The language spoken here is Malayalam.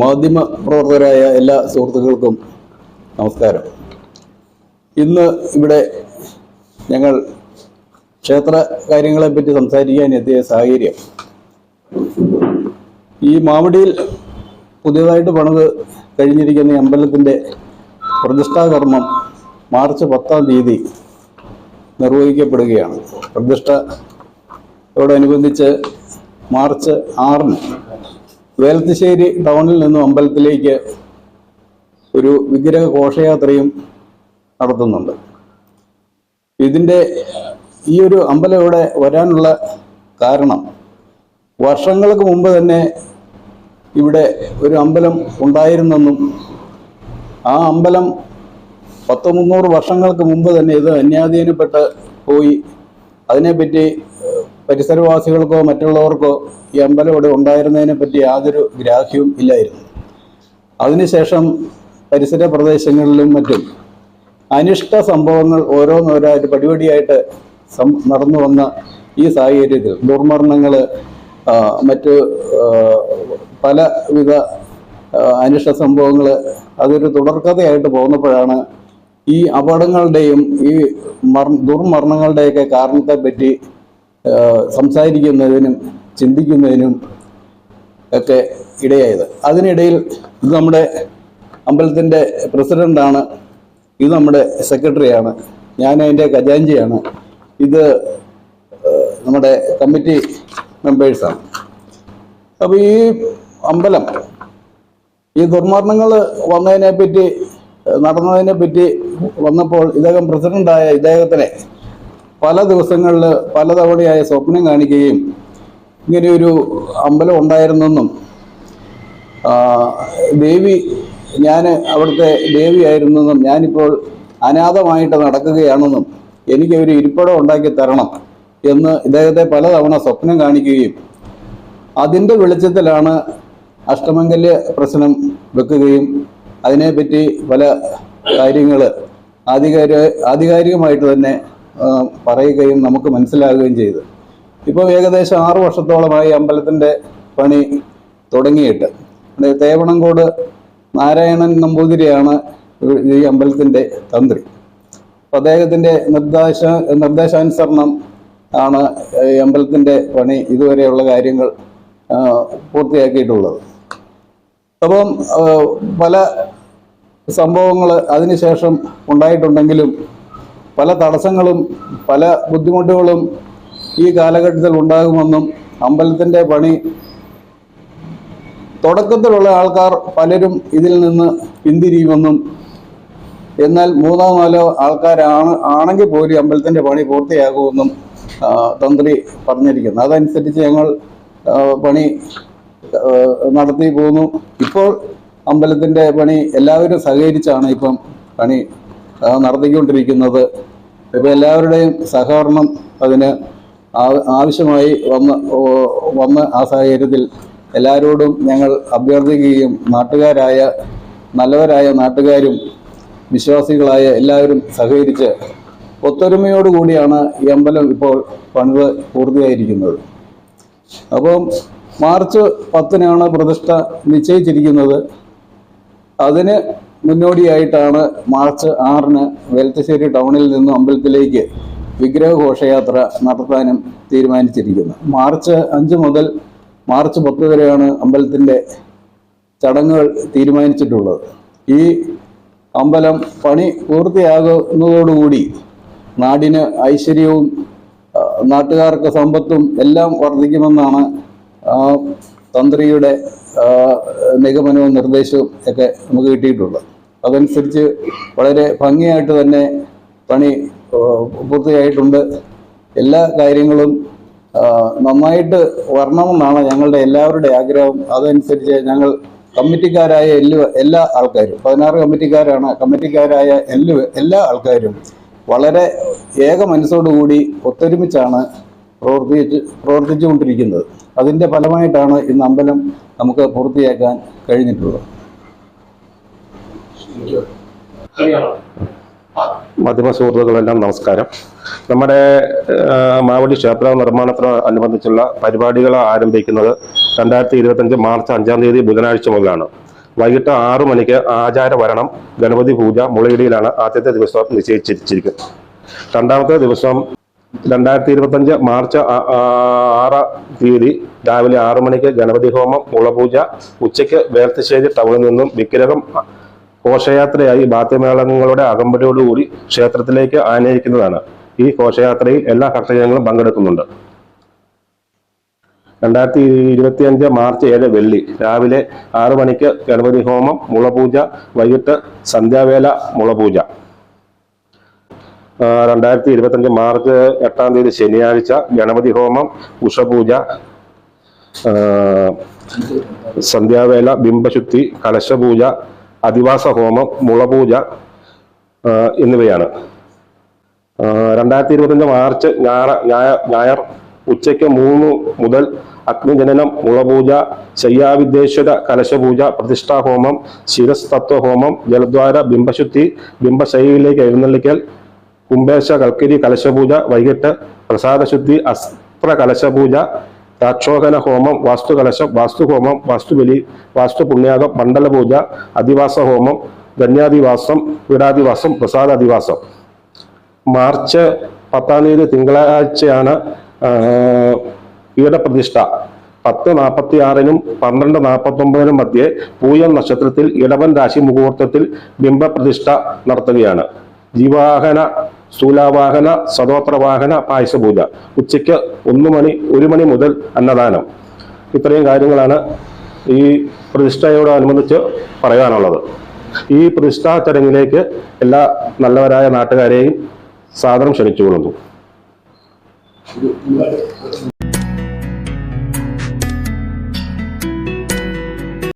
മാധ്യമ പ്രവർത്തകരായ എല്ലാ സുഹൃത്തുക്കൾക്കും നമസ്കാരം. ഇന്ന് ഇവിടെ ഞങ്ങൾ ക്ഷേത്ര കാര്യങ്ങളെപ്പറ്റി സംസാരിക്കാൻ എത്തിയ സാഹചര്യം. ഈ മാവടിയിൽ പുതിയതായിട്ട് പണിത് കഴിഞ്ഞിരിക്കുന്ന അമ്പലത്തിന്റെ പ്രതിഷ്ഠാകർമ്മം മാർച്ച് പത്താം തീയതി നിർവഹിക്കപ്പെടുകയാണ്. പ്രതിഷ്ഠയോടനുബന്ധിച്ച് മാർച്ച് ആറിന് വേലത്തുശ്ശേരി ടൗണിൽ നിന്നും അമ്പലത്തിലേക്ക് ഒരു വിഗ്രഹ ഘോഷയാത്രയും നടത്തുന്നുണ്ട്. ഇതിന്റെ ഈ ഒരു അമ്പലം ഇവിടെ വരാനുള്ള കാരണം വർഷങ്ങൾക്ക് മുമ്പ് തന്നെ ഇവിടെ ഒരു അമ്പലം ഉണ്ടായിരുന്നെന്നും ആ അമ്പലം പത്ത് മുന്നൂറ് വർഷങ്ങൾക്ക് മുമ്പ് തന്നെ ഇത് അന്യാധീനപ്പെട്ട് പോയി. അതിനെപ്പറ്റി പരിസരവാസികൾക്കോ മറ്റുള്ളവർക്കോ ഈ അമ്പലം ഉണ്ടായിരുന്നതിനെ പറ്റി യാതൊരു ഗ്രാഹ്യവും ഇല്ലായിരുന്നു. അതിനുശേഷം പരിസര പ്രദേശങ്ങളിലും മറ്റും അനിഷ്ട സംഭവങ്ങൾ ഓരോന്നോരായിട്ട് പടിപടിയായിട്ട് നടന്നു വന്ന ഈ സാഹചര്യത്തിൽ ദുർമരണങ്ങൾ മറ്റ് പലവിധ അനിഷ്ട സംഭവങ്ങൾ അതൊരു തുടർക്കഥയായിട്ട് പോകുന്നപ്പോഴാണ് ഈ അപകടങ്ങളുടെയും ഈ ദുർമരണങ്ങളുടെയൊക്കെ കാരണത്തെപ്പറ്റി സംസാരിക്കുന്നതിനും ചിന്തിക്കുന്നതിനും ഒക്കെ ഇടയായത്. അതിനിടയിൽ ഇത് നമ്മുടെ അമ്പലത്തിന്റെ പ്രസിഡന്റാണ് ഇത് നമ്മുടെ സെക്രട്ടറിയാണ് ഞാൻ അതിന്റെ ഖജാഞ്ചിയാണ്. ഇത് നമ്മുടെ കമ്മിറ്റി മെമ്പേഴ്സാണ്. അപ്പോൾ ഈ അമ്പലം ഈ ദുർമരണങ്ങൾ വന്നതിനെപ്പറ്റി നടന്നതിനെപ്പറ്റി വന്നപ്പോൾ ഇദ്ദേഹം പ്രസിഡന്റായ ഇദ്ദേഹത്തിനെ പല ദിവസങ്ങളിൽ പലതവണയായി സ്വപ്നം കാണിക്കുകയും ഇങ്ങനെയൊരു അമ്പലം ഉണ്ടായിരുന്നെന്നും ദേവി ഞാൻ അവിടുത്തെ ദേവിയായിരുന്നെന്നും ഞാനിപ്പോൾ അനാഥമായിട്ട് നടക്കുകയാണെന്നും എനിക്ക് ഒരു ഇരിപ്പിടം ഉണ്ടാക്കി തരണം എന്ന് ഇദ്ദേഹത്തെ പലതവണ സ്വപ്നം കാണിക്കുകയും അതിന്റെ വെളിച്ചത്തിലാണ് അഷ്ടമംഗല്യ പ്രശ്നം വെക്കുകയും അതിനെപ്പറ്റി പല കാര്യങ്ങൾ ആധികാരിക ആധികാരികമായിട്ട് തന്നെ പറയുകയും നമുക്ക് മനസ്സിലാകുകയും ചെയ്തു. ഇപ്പോൾ ഏകദേശം ആറു വർഷത്തോളമായി അമ്പലത്തിന്റെ പണി തുടങ്ങിയിട്ട്. തേവണങ്കോട് നാരായണൻ നമ്പൂതിരിയാണ് ഈ അമ്പലത്തിന്റെ തന്ത്രി. അപ്പോൾ അദ്ദേഹത്തിന്റെ നിർദ്ദേശ നിർദ്ദേശാനുസരണം ആണ് ഈ അമ്പലത്തിന്റെ പണി ഇതുവരെയുള്ള കാര്യങ്ങൾ പൂർത്തിയാക്കിയിട്ടുള്ളത്. അപ്പം പല സംഭവങ്ങൾ അതിനുശേഷം ഉണ്ടായിട്ടുണ്ടെങ്കിലും പല തടസ്സങ്ങളും പല ബുദ്ധിമുട്ടുകളും ഈ കാലഘട്ടത്തിൽ ഉണ്ടാകുമെന്നും അമ്പലത്തിന്റെ പണി തുടക്കത്തിലുള്ള ആൾക്കാർ പലരും ഇതിൽ നിന്ന് പിന്തിരിയുമെന്നും എന്നാൽ മൂന്നോ നാലോ ആൾക്കാരാണ് ആണെങ്കിൽ പോലും അമ്പലത്തിന്റെ പണി പൂർത്തിയാകുമെന്നും തന്ത്രി പറഞ്ഞിരിക്കുന്നു. അതനുസരിച്ച് ഞങ്ങൾ പണി നടത്തി പോന്നു ഇപ്പോൾ അമ്പലത്തിന്റെ പണി എല്ലാവരും സഹകരിച്ചാണ് ഇപ്പം പണി നടത്തിക്കൊണ്ടിരിക്കുന്നത്. ഇപ്പം എല്ലാവരുടെയും സഹകരണം അതിന് ആവശ്യമായി വന്ന് വന്ന് ആ സാഹചര്യത്തിൽ എല്ലാവരോടും ഞങ്ങൾ അഭ്യർത്ഥിക്കുകയും നാട്ടുകാരായ നല്ലവരായ നാട്ടുകാരും വിശ്വാസികളായ എല്ലാവരും സഹകരിച്ച് ഒത്തൊരുമയോടുകൂടിയാണ് ഈ അമ്പലം ഇപ്പോൾ പണിത് പൂർത്തിയായിരിക്കുന്നത്. അപ്പം മാർച്ച് പത്തിനാണ് പ്രതിഷ്ഠ നിശ്ചയിച്ചിരിക്കുന്നത്. അതിന് മുന്നോടിയായിട്ടാണ് മാർച്ച് ആറിന് വെൽത്തശ്ശേരി ടൗണിൽ നിന്ന് അമ്പലത്തിലേക്ക് വിഗ്രഹഘോഷയാത്ര നടത്താനും തീരുമാനിച്ചിരിക്കുന്നത്. മാർച്ച് അഞ്ച് മുതൽ മാർച്ച് പത്ത് വരെയാണ് അമ്പലത്തിന്റെ ചടങ്ങുകൾ തീരുമാനിച്ചിട്ടുള്ളത്. ഈ അമ്പലം പണി പൂർത്തിയാകുന്നതോടുകൂടി നാടിന് ഐശ്വര്യവും നാട്ടുകാർക്ക് സമ്പത്തും എല്ലാം വർദ്ധിക്കുമെന്നാണ് തന്ത്രിയുടെ നിഗമനവും നിർദ്ദേശവും ഒക്കെ നമുക്ക് കിട്ടിയിട്ടുള്ളത്. അതനുസരിച്ച് വളരെ ഭംഗിയായിട്ട് തന്നെ പണി പൂർത്തിയായിട്ടുണ്ട്. എല്ലാ കാര്യങ്ങളും നന്നായിട്ട് വരണമെന്നാണ് ഞങ്ങളുടെ എല്ലാവരുടെ ആഗ്രഹം. അതനുസരിച്ച് ഞങ്ങൾ കമ്മിറ്റിക്കാരായ എല്ലാ എല്ലാ ആൾക്കാരും പതിനാറ് കമ്മിറ്റിക്കാരാണ് കമ്മിറ്റിക്കാരായ എല്ലാ എല്ലാ ആൾക്കാരും വളരെ ഏക മനസ്സോടുകൂടി ഒത്തൊരുമിച്ചാണ് പ്രവർത്തിച്ച് പ്രവർത്തിച്ചുകൊണ്ടിരിക്കുന്നത്. അതിന്റെ ഫലമായിട്ടാണ് ഇന്ന് അമ്പലം നമുക്ക് പൂർത്തിയാക്കാൻ കഴിഞ്ഞിട്ടുള്ളത്. മാധ്യമ സുഹൃത്തുക്കളെല്ലാം നമസ്കാരം. നമ്മുടെ മാവടി ക്ഷേത്ര നിർമ്മാണത്തോടനുബന്ധിച്ചുള്ള പരിപാടികൾ ആരംഭിക്കുന്നത് രണ്ടായിരത്തി ഇരുപത്തഞ്ച് മാർച്ച് അഞ്ചാം തീയതി ബുധനാഴ്ച മുതലാണ്. വൈകിട്ട് ആറു മണിക്ക് ആചാരവരണം ഗണപതി പൂജ മുളയിടിയിലാണ് ആദ്യത്തെ ദിവസം നിശ്ചയിച്ചിരിക്കുന്നത്. രണ്ടാമത്തെ ദിവസം രണ്ടായിരത്തി ഇരുപത്തഞ്ച് മാർച്ച് ആറാം തീയതി രാവിലെ ആറു മണിക്ക് ഗണപതി ഹോമം മുളപൂജ ഉച്ചയ്ക്ക് വേർത്തശ്ശേരി ടൗണിൽ നിന്നും വിഗ്രഹം ഘോഷയാത്രയായി വാദ്യമേളങ്ങളുടെ അകമ്പടിയോടുകൂടി ക്ഷേത്രത്തിലേക്ക് ആനയിക്കുന്നതാണ്. ഈ ഘോഷയാത്രയിൽ എല്ലാ ഭക്തജനങ്ങളും പങ്കെടുക്കുന്നുണ്ട്. രണ്ടായിരത്തി ഇരുപത്തിയഞ്ച് മാർച്ച് ഏഴ് വെള്ളി രാവിലെ ആറു മണിക്ക് ഗണപതി ഹോമം മുളപൂജ വൈകിട്ട് സന്ധ്യാവേല മുളപൂജ. രണ്ടായിരത്തി ഇരുപത്തഞ്ച് മാർച്ച് എട്ടാം തീയതി ശനിയാഴ്ച ഗണപതി ഹോമം ഉഷപൂജ സന്ധ്യാവേല ബിംബശുദ്ധി കലശപൂജ അധിവാസ ഹോമം മുളപൂജ എന്നിവയാണ്. രണ്ടായിരത്തി ഇരുപത്തഞ്ച് മാർച്ച് ഞായർ ഞായർ ഉച്ചയ്ക്ക് മൂന്ന് മുതൽ അഗ്നിജനനം മുളപൂജ ശയ്യാവിദ്യേശ്വര കലശപൂജ പ്രതിഷ്ഠാഹോമം ശിരസ്തത്വഹോമം ജലദ്വാര ബിംബശുദ്ധി ബിംബശൈലിയിലേക്ക് എഴുന്നള്ളിക്കൽ കുംഭേശ കൽക്കരി കലശപൂജ വൈകിട്ട് പ്രസാദശുദ്ധി അസ്ത്ര കലശപൂജ രാക്ഷോഹന ഹോമം വാസ്തുകലശം വാസ്തുഹോമം വാസ്തുബലി വാസ്തുപുണ്യാകം മണ്ഡലപൂജ അധിവാസ ഹോമം ധന്യാധിവാസം വീടാധിവാസം പ്രസാദാധിവാസം. മാർച്ച് പത്താം തീയതി തിങ്കളാഴ്ചയാണ് പീഠപ്രതിഷ്ഠ. പത്ത് നാൽപ്പത്തി ആറിനും പന്ത്രണ്ട് നാൽപ്പത്തി ഒമ്പതിനും മധ്യേ പൂയം നക്ഷത്രത്തിൽ ഇടവൻ രാശി മുഹൂർത്തത്തിൽ ബിംബപ്രതിഷ്ഠ നടത്തുകയാണ്. ജീവാഹന സ്ഥൂലാവാഹന സദോത്രവാഹന പായസപൂജ. ഉച്ചയ്ക്ക് ഒന്ന് മണി ഒരു മണി മുതൽ അന്നദാനം. ഇത്രയും കാര്യങ്ങളാണ് ഈ പ്രതിഷ്ഠയോടനുബന്ധിച്ച് പറയാനുള്ളത്. ഈ പ്രതിഷ്ഠാ ചടങ്ങിലേക്ക് എല്ലാ നല്ലവരായ നാട്ടുകാരെയും സാദരം ക്ഷണിച്ചുകൊള്ളുന്നു.